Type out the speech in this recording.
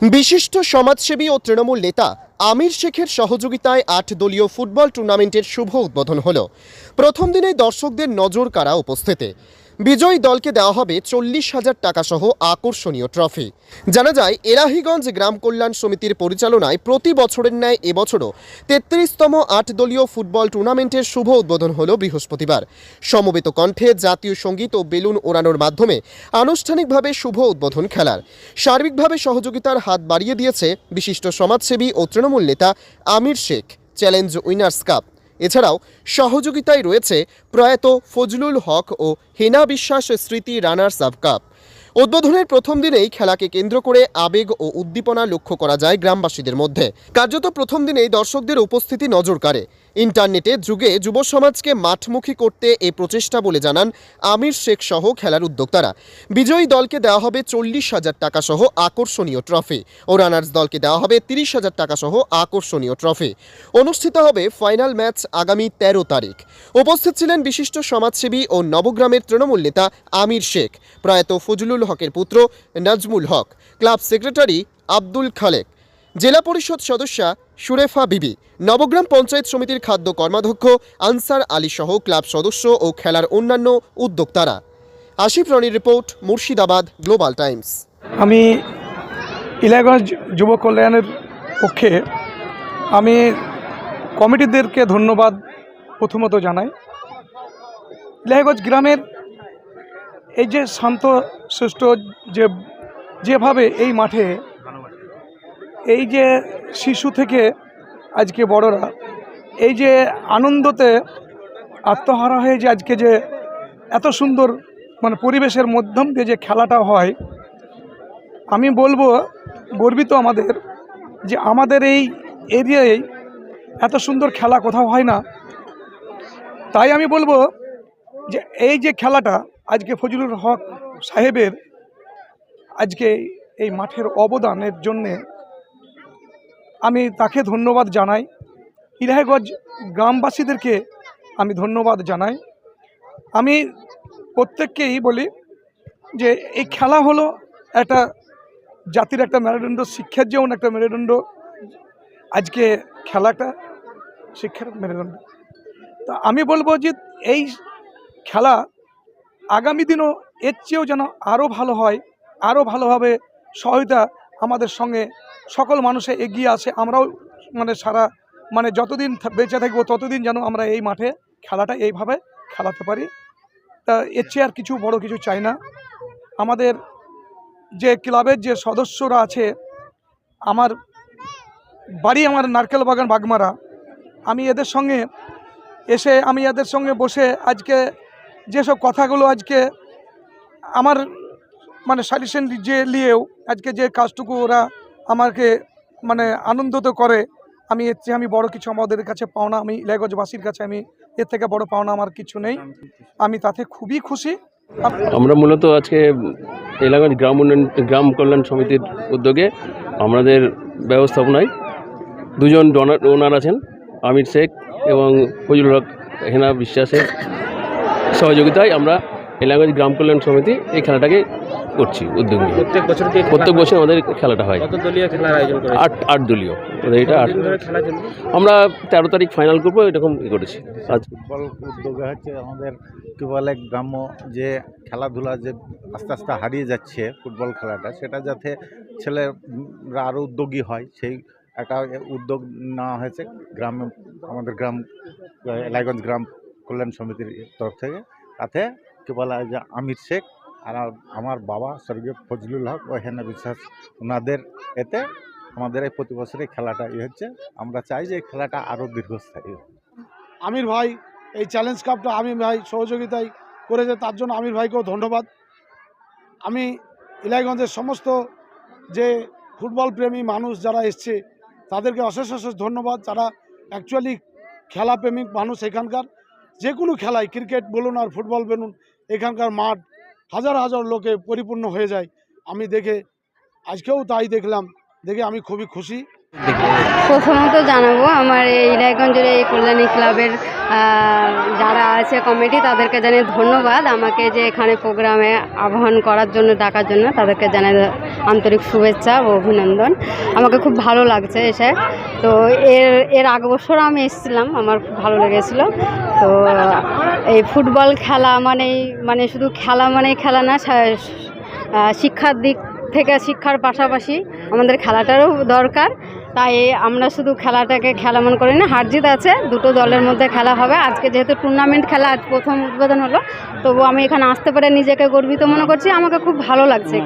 বিশিষ্ট সমাজসেবী ও তৃণমূল নেতা আমির শেখের সহযোগিতায় আট দলীয় ফুটবল টুর্নামেন্টের শুভ উদ্বোধন হল। প্রথম দিনেই দর্শকদের নজর কাড়া উপস্থিতি। বিজয়ী দলকে দেওয়া হবে চল্লিশ হাজার টাকা সহ আকর্ষণীয় ট্রফি। জানা যায়, এলাহিগঞ্জ গ্রাম কল্যাণ সমিতির পরিচালনায় প্রতি বছরের ন্যায় এবছরও তেত্রিশতম আট দলীয় ফুটবল টুর্নামেন্টের শুভ উদ্বোধন হল বৃহস্পতিবার। সমবেত কণ্ঠে জাতীয় সংগীত ও বেলুন ওড়ানোর মাধ্যমে আনুষ্ঠানিকভাবে শুভ উদ্বোধন খেলার। সার্বিকভাবে সহযোগিতার হাত বাড়িয়ে দিয়েছে বিশিষ্ট সমাজসেবী ও তৃণমূল নেতা Amir Sheikh. Challenge winners cup. এছাড়াও সহযোগিতায় রয়েছে প্রয়াত ফজলুল হক ও হেনা বিশ্বাস স্মৃতি রানার্স আপ কাপ। উদ্বোধনের প্রথম দিনেই খেলাকে কেন্দ্র করে আবেগ ও উদ্দীপনা লক্ষ্য করা যায় গ্রামবাসীদের মধ্যে। কার্যত প্রথম দিনেই দর্শকদের উপস্থিতি নজর কাড়ে। ইন্টারনেটে যুগে যুব সমাজকে মাঠমুখী করতে এ প্রচেষ্টা বলে জানান আমির শেখ সহ খেলার উদ্যোক্তারা। বিজয়ী দলকে দেওয়া হবে চল্লিশ হাজার টাকা সহ আকর্ষণীয় ট্রফি ও রানার্স দলকে দেওয়া হবে তিরিশ হাজার টাকা সহ আকর্ষণীয় ট্রফি। অনুষ্ঠিত হবে ফাইনাল ম্যাচ আগামী তেরো তারিখ। উপস্থিত ছিলেন বিশিষ্ট সমাজসেবী ও নবগ্রামের তৃণমূল নেতা আমির শেখ। প্রয়াত ফজলুল হকের পুত্র নাজমুল হক। Club secretary Abdul Khalek. জেলা পরিষদ সদস্যা সুরেফা বিবি, নবগ্রাম পঞ্চায়েত সমিতির খাদ্য কর্মাধ্যক্ষ আনসার আলী সহ ক্লাব সদস্য ও খেলার অন্যান্য উদ্যোক্তারা। আশিফ রনির রিপোর্ট, মুর্শিদাবাদ, গ্লোবাল টাইমস। আমি ইলাগঞ্জ যুব কল্যাণের পক্ষে আমি কমিটিদেরকে ধন্যবাদ প্রথমত জানাই। ইলাগঞ্জ গ্রামের এই যে শান্ত সুষ্ঠ যে, যেভাবে এই মাঠে এই যে শিশু থেকে আজকে বড়রা, এই যে আনন্দতে আত্মহারা হয়ে যে আজকে যে এত সুন্দর মানে পরিবেশের মধ্যম দিয়ে যে খেলাটা হয়, আমি বলব গর্বিত আমাদের যে আমাদের এই এরিয়ায় এত সুন্দর খেলা কোথাও হয় না। তাই আমি বলব যে এই যে খেলাটা আজকে ফজলুল হক সাহেবের আজকে এই মাঠের অবদানের জন্যে আমি তাকে ধন্যবাদ জানাই। ইরাহেগঞ্জ গ্রামবাসীদেরকে আমি ধন্যবাদ জানাই। আমি প্রত্যেককেই বলি যে এই খেলা হলো একটা জাতির একটা মেরুদণ্ড, শিক্ষার যেমন একটা মেরুদণ্ড, আজকে খেলাটা শিক্ষার মেরুদণ্ড। তা আমি বলব যে এই খেলা আগামী দিনও এর চেয়েও যেন আরও ভালো হয়, আরও ভালোভাবে সহায়তা আমাদের সঙ্গে সকল মানুষে এগিয়ে আসে আমরাও মানে সারা মানে যতদিন বেঁচে থাকব ততদিন যেন আমরা এই মাঠে খেলাটা এইভাবে খেলাতে পারি। তা এর চেয়ে আর কিছু বড় কিছু চাই না। আমাদের যে ক্লাবের যে সদস্যরা আছে, আমার বাড়ি আমার নারকেল বাগান বাগমারা, আমি এদের সঙ্গে এসে আমি এদের সঙ্গে বসে আজকে যেসব কথাগুলো আজকে আমার মানে সাজেশন যে নিয়েও আজকে যে কাজটুকু ওরা আমাকে মানে আনন্দিত করে, আমি এর চেয়ে আমি বড় কিছু আমাদের কাছে পাওনা, আমি ইলাগঞ্জবাসীর কাছে আমি এর থেকে বড় পাওনা আমার কিছু নেই। আমি তাতে খুবই খুশি। আমরা মূলত আজকে এলাকার গ্রাম উন্নয়ন, গ্রাম কল্যাণ সমিতির উদ্যোগে আমাদের ব্যবস্থাপনায় দুজন ডোনার, ওনার আছেন, আমির শেখ এবং ফজলুল হক হেনা বিশ্বাসের সহযোগিতায় আমরা এলাকার গ্রাম কল্যাণ সমিতি এই খেলাটাকে করছি উদ্যোগ নিয়ে। প্রত্যেক বছর প্রত্যেক বছর আমাদের খেলাটা হয়। কত দলীয় খেলার আয়োজন করে আট আট দলীয়। আমাদের এটা আট। আমরা তেরো তারিখ ফাইনাল করব এরকম ই করেছি। ফুটবল উদ্যোগে হচ্ছে আমাদের কী বলে গ্রাম্য যে খেলাধুলা যে আস্তে আস্তে হারিয়ে যাচ্ছে ফুটবল খেলাটা সেটা যাতে ছেলেরা আরও উদ্যোগী হয় সেই একটা উদ্যোগ নেওয়া হয়েছে গ্রামে আমাদের গ্রাম এলাইগঞ্জ গ্রাম কল্যাণ সমিতির তরফ থেকে। তাতে কী বলা হয় যে আমির শেখ আর আমার বাবা স্বর্গীয় ফজলুল হক ও হেনা বিশ্বাস ওনাদের এতে আমাদের এই প্রতি বছরে খেলাটা ইয়ে হচ্ছে। আমরা চাই যে এই খেলাটা আরও দীর্ঘস্থায়ী। আমির ভাই, এই চ্যালেঞ্জ কাপটা আমির ভাই সহযোগিতায় করেছে, তার জন্য আমির ভাইকেও ধন্যবাদ। আমি ইলাইগঞ্জের সমস্ত যে ফুটবল প্রেমী মানুষ যারা এসছে, তাদেরকে অশেষ অশেষ ধন্যবাদ। যারা অ্যাকচুয়ালি খেলা প্রেমিক মানুষ এখানকার, যে কোনো খেলায়, ক্রিকেট বলুন আর ফুটবল বলুন, এখানকার মাঠ হাজার হাজার লোকে পরিপূর্ণ হয়ে যায়। আমি দেখে, আজকেও তাই দেখলাম। দেখে আমি খুবই খুশি। প্রথমত জানাব, আমার এই রায়গঞ্জের এই কল্যাণী ক্লাবের যারা আছে কমিটি, তাদেরকে জানাই ধন্যবাদ। আমাকে যে এখানে প্রোগ্রামে আহ্বান করার জন্য, ডাকার জন্য, তাদেরকে জানাই আন্তরিক শুভেচ্ছা ও অভিনন্দন। আমাকে খুব ভালো লাগছে এসে। তো এর এর আগ বছর আমি এসেছিলাম, আমার খুব ভালো লেগেছিলো। তো এই ফুটবল খেলা মানেই মানে শুধু খেলা মানেই খেলা না শিক্ষার দিক থেকে শিক্ষার পাশাপাশি আমাদের খেলাটারও দরকার। তাই আমরা শুধু খেলাটাকে খেলা মনে করি না হারজিত আছে, দুটো দলের মধ্যে খেলা হবে। আজকে যেহেতু টুর্নামেন্ট খেলা, আজ প্রথম উদ্বোধন হলো, তবু আমি এখানে আসতে পারে নিজেকে গর্বিত মনে করছি, আমাকে খুব ভালো লাগছে।